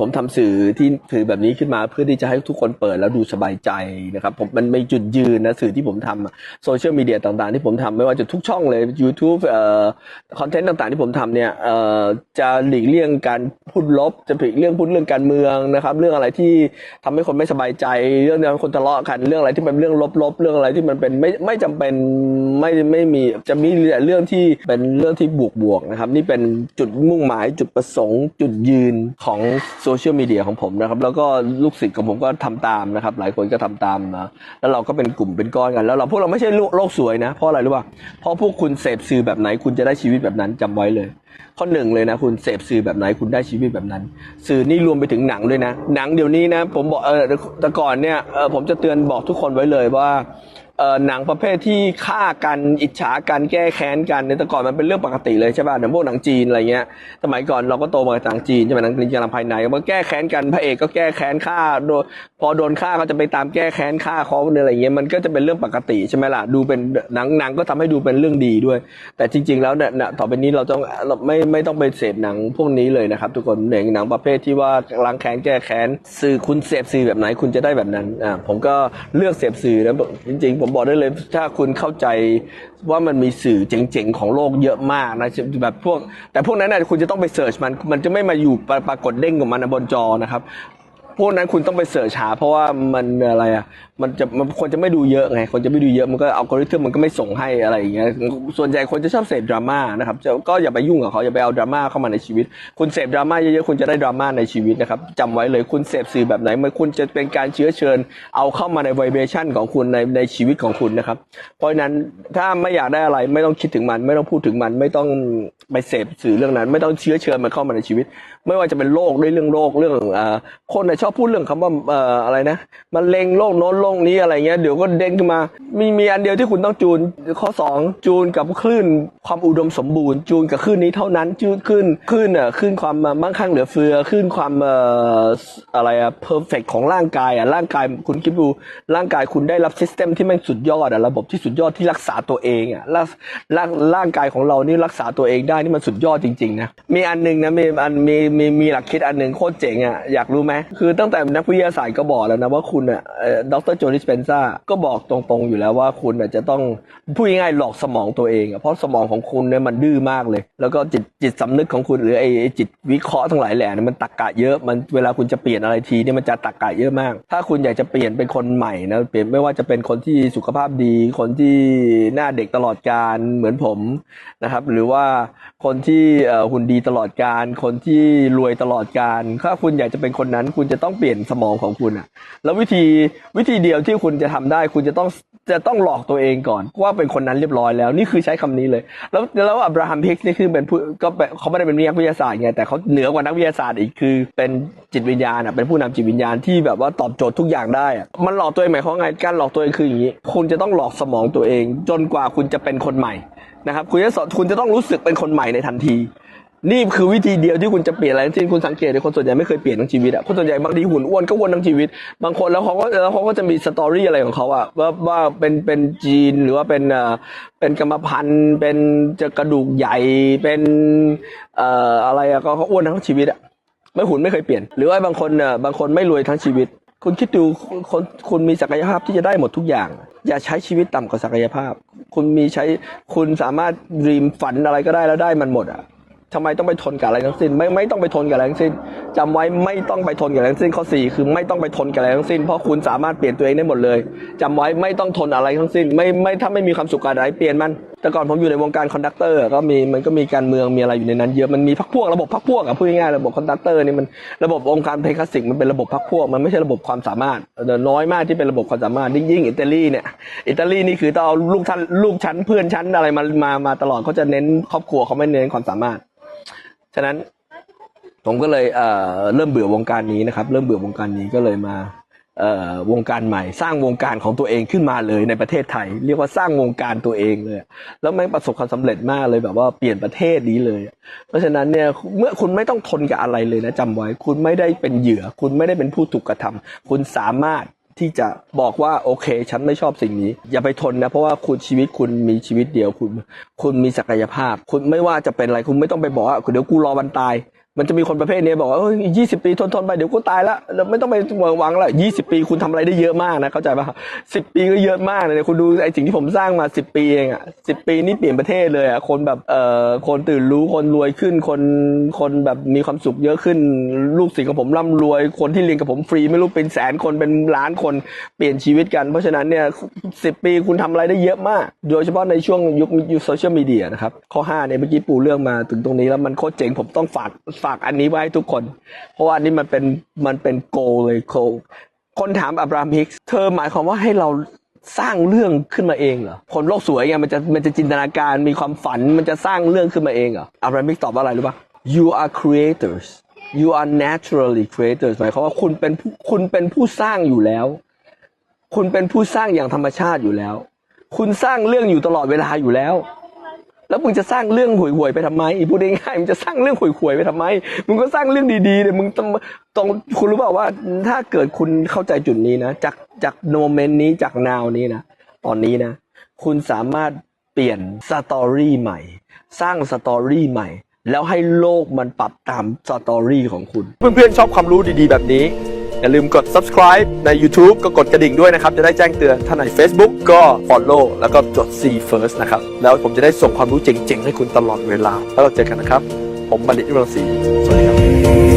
ผมทำสื่อที่สื่อแบบนี้ขึ้นมาเพื่อที่จะให้ทุกคนเปิดแล้วดูสบายใจนะครับผมมันไม่จุดยืนนะสื่อที่ผมทำโซเชียลมีเดียต่างๆ ที่ผมทำไม่ว่าจะทุกช่องเลย YouTube เอ่อคอนเทนต์ต่างๆ ที่ผมทำเนี่ยเอ่อจะหลีกเลี่ยงการพูดลบ จะหลีกเลี่ยงพูดเรื่องการเมืองนะครับ เรื่องอะไรที่ทำให้คนไม่สบายใจ เรื่องที่คนทะเลาะกันเรื่องอะไรที่เป็นเรื่องลบๆเรื่องอะไรที่มันเป็นไม่ไม่จำเป็นไม่ไม่มีจะมีแต่เรื่องที่เป็นเรื่องที่บวกๆนะครับ นี่เป็นจุดมุ่งหมายจุดประสงค์ จุดยืนของโซเชียลมีเดียของผมนะครับ แล้วก็ลูกศิษย์ของผมก็ทำตามนะครับ หลายคนก็ทำตามนะแล้วเราก็เป็นกลุ่มเป็นก้อนกัน แล้วเราพวกเราไม่ใช่โลกสวยนะ เพราะอะไรรู้ป่ะเพราะพวกคุณเสพสื่อแบบไหนคุณจะได้ชีวิตแบบนั้นจำไว้เลย ข้อหนึ่งเลยนะคุณเสพสื่อแบบไหนคุณได้ชีวิตแบบนั้น สื่อนี่รวมไปถึงหนังด้วยนะ หนังเดี๋ยวนี้นะ ผมบอกเออแต่ก่อนเนี่ยเออผมจะเตือนบอกทุกคนไว้เลยว่า เออหนังประเภทที่ฆ่ากันอิจฉากันแก้แค้นกันในแต่ก่อนมันเป็นเรื่องปกติเลยใช่ป่ะหนังพวกหนังจีนอะไรเงี้ยสมัยก่อนเราก็โตมากับหนังจีนใช่ไหมหนังจีนกำลังภายในมันแก้แค้นกันพระเอกก็แก้แค้นฆ่าโดนพอโดนฆ่าก็จะไปตามแก้แค้นฆ่าเขาอะไรเงี้ยมันก็จะเป็นเรื่องปกติใช่ไหมล่ะดูเป็นหนังหนังก็ทำให้ดูเป็นเรื่องดีด้วย แต่จริง ๆ แล้วเนี่ยต่อไปนี้เราต้องเราไม่ไม่ต้องไปเสพหนังพวกนี้เลยนะครับทุกคนหนังหนังประเภทที่ว่าล้างแค้นแก้แค้นสื่อคุณเสพสื่อแบบไหนคุณจะได้แบบนั้นอ่าผมก็เลือกเสพสื่อนะจริงๆผมบอกได้เลยถ้าคุณเข้าใจว่ามันมีสื่อเจ๋งๆของโลกเยอะมากนะแบบพวก แต่พวกนั้นนะคุณจะต้องไปเสิร์ชมันมันจะไม่มาอยู่ปรปรากฏเด้งของมันบนจอนะครับพวกนั้นคุณต้องไปเสิร์ชหาเพราะว่ามันอะไรอะ มันจะมันคนจะไม่ดูเยอะไง คนจะไม่ดูเยอะมันก็อัลกอริทึมมันก็ไม่ส่งให้อะไรอย่างเงี้ยส่วนใหญ่คนจะชอบเสพดราม่านะครับก็อย่าไปยุ่งกับเขาอย่าไปเอาดราม่าเข้ามาในชีวิต คุณเสพดราม่าเยอะๆคุณจะได้ดราม่าในชีวิตนะครับจำไว้เลยคุณเสพสื่อแบบไหนมันคุณจะเป็นการเชื้อเชิญ เอาเข้ามาในไวเบชันของคุณในในชีวิตของคุณนะครับ เพราะนั้นถ้าไม่อยากได้อะไรไม่ต้องคิดถึงมัน ไม่ต้องพูดถึงมันไม่ต้องไปเสพสื่อเรื่องนั้น ไม่ต้องเชื้อเชิญมันเข้ามาในชีวิต ไม่ว่าจะเป็นโรคด้วยเรื่องโรคเรื่องอ่อคนชอบพูดเรื่องคำว่าอ่ออะไรนะมันเลงโรคโน้นโรคนี้อะไรเงี้ยเดี๋ยวก็เด้งขึ้นมา มีมีอันเดียวที่คุณต้องจูน ข้อสองจูนกับคลื่นความอุดมสมบูรณ์ จูนกับคลื่นนี้เท่านั้นจูนขึ้นคลื่นอะคลื่นความมั่งคั่งเหลือเฟือคลื่นความเอ่ออะไรอะเพอร์เฟกของร่างกายอะร่างกายคุณคิดดูร่างกายคุณได้รับซิสเต็มที่แม่งสุดยอดอะระบบที่สุดยอดที่รักษาตัวเองอะร่างร่างร่างกายของเรานี่รักษาตัวเองได้นี่มันสุดยอดจริงๆนะมีอันหนึงนะมีอันมีมีมีหลักคิดอันหนึ่งโคตรเจ๋งอะอยากรู้ไหมคือตั้งแต่นักวิทยาศาสตร์ก็บอกแล้วนะว่าคุณอะดรโจนิสเปนซ่าก็บอกตรงๆอยู่แล้วว่าคุณอะจะต้องพูดง่ายๆหลอกสมองตัวเองเพราะสมองของคุณเนี่ยมันดื้อมากเลย แล้วก็จิตจิตสำนึกของคุณหรือไอ้ไอ้จิตวิเคราะห์ทั้งหลายแหล่เนี่ยมันตักกะเยอะมันเวลาคุณจะเปลี่ยนอะไรทีเนี่ยมันจะตักกะเยอะมาก ถ้าคุณอยากจะเปลี่ยนเป็นคนใหม่นะเปลี่ยนไม่ว่าจะเป็นคนที่สุขภาพดี คนที่หน้าเด็กตลอดการเหมือนผมนะครับ หรือว่า คนที่หุ่นดีตลอดการ คนที่รวยตลอดการ ถ้าคุณอยากจะเป็นคนนั้น คุณจะต้องเปลี่ยนสมองของคุณอะแล้ววิธีวิธีเดียวที่คุณจะทำได้ คุณจะต้อง จะต้องหลอกตัวเองก่อนว่าเป็นคนนั้นเรียบร้อยแล้ว นี่คือใช้คำนี้เลย แล้วแล้วอับราฮัมพิกซ์นี่คือเป็นผู้ก็เขาไม่ได้เป็นนักวิทยาศาสตร์ไงแต่เขาเหนือกว่านักวิทยาศาสตร์อีกคือ เป็นจิตวิญญาณอะเป็นผู้นำจิตวิญญาณที่แบบว่าตอบโจทย์ทุกอย่างได้อะมันหลอกตัวเองหมายความไงการหลอกตัวเองคืออย่างนี้ คุณจะต้องหลอกสมองตัวเอง จนกว่าคุณจะเป็นคนใหม่นะครับคุณจะสอนคุณจะต้องรู้สึกเป็นคนใหม่ในทันที นี่คือวิธีเดียวที่คุณจะเปลี่ยนอะไรทั้งคุณสังเกตเลยคนส่วนใหญ่ไม่เคยเปลี่ยนทั้งชีวิตอะคนส่วนใหญ่บางทีหุ่นอ้วนก็อ้วนทั้งชีวิต บางคนแล้วเขาก็แล้วเขาก็จะมีสตอรี่อะไรของเขาอะว่าว่าเป็นเป็นจีนหรือว่าเป็นเอ่อเป็นกรรมพันธุ์เป็นจะกระดูกใหญ่เป็นเอ่ออะไรอะก็เขาอ้วนทั้งชีวิตอะไม่หุ่นไม่เคยเปลี่ยน หรือว่าบางคนเน่ะบางคนไม่รวยทั้งชีวิต คุณคิดดูคนคุณมีศักยภาพที่จะได้หมดทุกอย่างอย่าใช้ชีวิตต่ำกว่าศักยภาพ คุณมีใช้คุณสามารถรีมฝันอะไรก็ได้แล้วได้มันหมดอะ ทำไมต้องไปทนกับอะไรทั้งสิ้น ไม่ไม่ต้องไปทนกับอะไรทั้งสิ้นจำไว้ไม่ต้องไปทนกับอะไรทั้งสิ้นข้อสี่คือไม่ต้องไปทนกับอะไรทั้งสิ้น เพราะคุณสามารถเปลี่ยนตัวเองได้หมดเลยจำไว้ไม่ต้องทนอะไรทั้งสิ้น ไม่ไม่ถ้าไม่มีความสุขกับอะไรเปลี่ยนมัน แต่ก่อนผมอยู่ในวงการคอนดักเตอร์ก็มีมันก็มีการเมืองมีอะไรอยู่ในนั้นเยอะมันมีพักพวกระบบพักพวกอะพูดง่ายๆระบบคอนดักเตอร์นี่มันระบบองค์การเพลงคลาสสิกมันเป็นระบบพักพวกมันไม่ใช่ระบบความสามารถน้อยมากที่เป็นระบบความสามารถยิ่งยิ่งอิตาลีเนี่ยอิตาลีนี่คือต้องเอาลูกท่านลูกชั้นเพื่อนชั้นอะไรมามามาตลอดเขาจะเน้นครอบครัวเขาไม่เน้นความสามารถ ฉะนั้นผมก็เลยเอ่อเริ่มเบื่อวงการนี้นะครับ เริ่มเบื่อวงการนี้ก็เลยมาเอ่อวงการใหม่ สร้างวงการของตัวเองขึ้นมาเลยในประเทศไทย เรียกว่าสร้างวงการตัวเองเลย แล้วแม่งประสบความสำเร็จมากเลยแบบว่าเปลี่ยนประเทศนี้เลย เพราะฉะนั้นเนี่ยเมื่อคุณไม่ต้องทนกับอะไรเลยนะจำไว้ คุณไม่ได้เป็นเหยื่อ คุณไม่ได้เป็นผู้ถูกกระทำคุณสามารถ ที่จะบอกว่าโอเค ฉันไม่ชอบสิ่งนี้ อย่าไปทนนะ เพราะว่าคุณชีวิตคุณมีชีวิตเดียวคุณ คุณมีศักยภาพ คุณไม่ว่าจะเป็นอะไรคุณไม่ต้องไปบอกว่าเดี๋ยวกูรอวันตาย มันจะมีคนประเภทนี้บอกว่ายี่สิบปีทนทนไปเดี๋ยวกูตายละเราไม่ต้องไปหวังละยี่สิบปีคุณทำอะไรได้เยอะมากนะเข้าใจป่ะสิบปีก็เยอะมากเลยคุณดูไอ้สิ่งที่ผมสร้างมาสิบปีเองอะสิบปีนี่เปลี่ยนประเทศเลยอะคนแบบเอ่อคนตื่นรู้คนรวยขึ้นคนคนแบบมีความสุขเยอะขึ้น ลูกศิษย์ของผมร่ำรวย คนที่เรียนกับผมฟรีไม่รู้เป็นแสนคนเป็นล้านคนเปลี่ยนชีวิตกัน เพราะฉะนั้นเนี่ยสิบปีคุณทำอะไรได้เยอะมาก โดยเฉพาะในช่วงยุคยุคโซเชียลมีเดียนะครับข้อห้าเนี่ยเมื่อกี้ปูเรื่องมาถึงตรงนี้แล้วมันโคตรเจ๋งผมต้องฝากฝากากอันนี้ไว้ให้ทุกคน เพราะว่าอันนี้มันเป็นมันเป็นโกเลยโกคนถามอับราฮัมฮิกส์เธอหมายความว่าให้เราสร้างเรื่องขึ้นมาเองเหรอคนโลกสวยไงมันจะมันจะจินตนาการมีความฝันมันจะสร้างเรื่องขึ้นมาเองเหรออับราฮัมฮิกส์ตอบว่าอะไรรู้ปะ you are creators you are naturally creators หมายความว่าคุณเป็นผู้คุณเป็นผู้สร้างอยู่แล้ว คุณเป็นผู้สร้างอย่างธรรมชาติอยู่แล้ว คุณสร้างเรื่องอยู่ตลอดเวลาอยู่แล้ว แล้วมึงจะสร้างเรื่องห่วยๆไปทำไมพูดง่ายๆมึงจะสร้างเรื่องห่วยๆไปทำไม มึงก็สร้างเรื่องดีๆเลยมึงต้องต้องคุณรู้เปล่าว่า ถ้าเกิดคุณเข้าใจจุดนี้นะ จากจากโมเมนต์นี้จากนาวนี้นะตอนนี้นะ คุณสามารถเปลี่ยนสตอรี่ใหม่ สร้างสตอรี่ใหม่ แล้วให้โลกมันปรับตามสตอรี่ของคุณ เพื่อนๆชอบความรู้ดีๆแบบนี้ อย่าลืมกด subscribe ใน YouTube ก็กดกระดิ่งด้วยนะครับ จะได้แจ้งเตือนถ้าใน Facebook ก็ follow แล้วก็จด see first นะครับ แล้วผมจะได้ส่งความรู้เจ๋งๆ ให้คุณตลอดเวลา แล้วเราเจอกันนะครับ ผมบัณฑิตยุรังศรีสวัสดีครับ